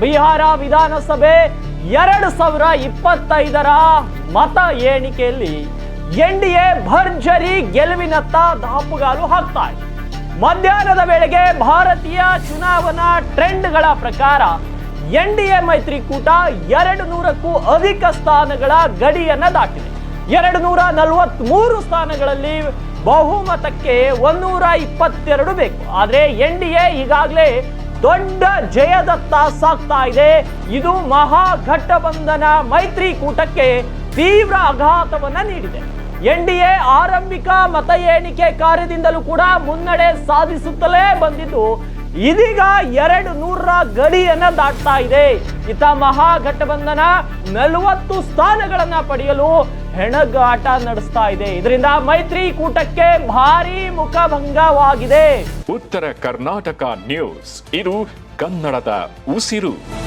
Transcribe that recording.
ಬಿಹಾರ ವಿಧಾನಸಭೆ ಎರಡು ಸಾವಿರ ಇಪ್ಪತ್ತೈದರ ಮತ ಎಣಿಕೆಯಲ್ಲಿ ಎನ್ ಡಿ ಎ ಭರ್ಜರಿ ಗೆಲುವಿನತ್ತ ದಾಪುಗಾಲು ಹಾಕ್ತಾ ಇದೆ. ಮಧ್ಯಾಹ್ನದ ವೇಳೆಗೆ ಭಾರತೀಯ ಚುನಾವಣಾ ಟ್ರೆಂಡ್ಗಳ ಪ್ರಕಾರ ಎನ್ ಡಿ ಎ ಮೈತ್ರಿಕೂಟ ಎರಡು ನೂರಕ್ಕೂ ಅಧಿಕ ಸ್ಥಾನಗಳ ಗಡಿಯನ್ನ ದಾಟಿದೆ. ಎರಡು ನೂರ ನಲವತ್ಮೂರು ಸ್ಥಾನಗಳಲ್ಲಿ ಬಹುಮತಕ್ಕೆ ಒಂದೂರ ಇಪ್ಪತ್ತೆರಡು ಬೇಕು. ಆದರೆ ಎನ್ ಡಿ ಎ ಈಗಾಗಲೇ ದೊಡ್ಡ ಜಯದತ್ತ ಸಾಗ್ತಾ ಇದೆ. ಇದು ಮೈತ್ರಿ ಮೈತ್ರಿಕೂಟಕ್ಕೆ ತೀವ್ರ ಆಘಾತವನ್ನ ನೀಡಿದೆ. ಎನ್ ಡಿ ಎ ಆರಂಭಿಕ ಮತ ಎಣಿಕೆ ಕಾರ್ಯದಿಂದಲೂ ಕೂಡ ಮುನ್ನಡೆ ಸಾಧಿಸುತ್ತಲೇ ಬಂದಿದ್ದು, ಇದೀಗ ಎರಡು ನೂರರ ಗಡಿಯನ್ನ ದಾಟ್ತಾ ಇದೆ. ಇತ ಮಹಾಗಠಬಂಧನ ನಲವತ್ತು ಸ್ಥಾನಗಳನ್ನ ಪಡೆಯಲು ಹೆಣಗಾಟ ನಡೆಸ್ತಾ ಇದೆ. ಇದರಿಂದ ಮೈತ್ರಿಕೂಟಕ್ಕೆ ಭಾರಿ ಮುಖಭಂಗವಾಗಿದೆ. ಉತ್ತರ ಕರ್ನಾಟಕ ನ್ಯೂಸ್. ಇದು ಕನ್ನಡದ ಉಸಿರು.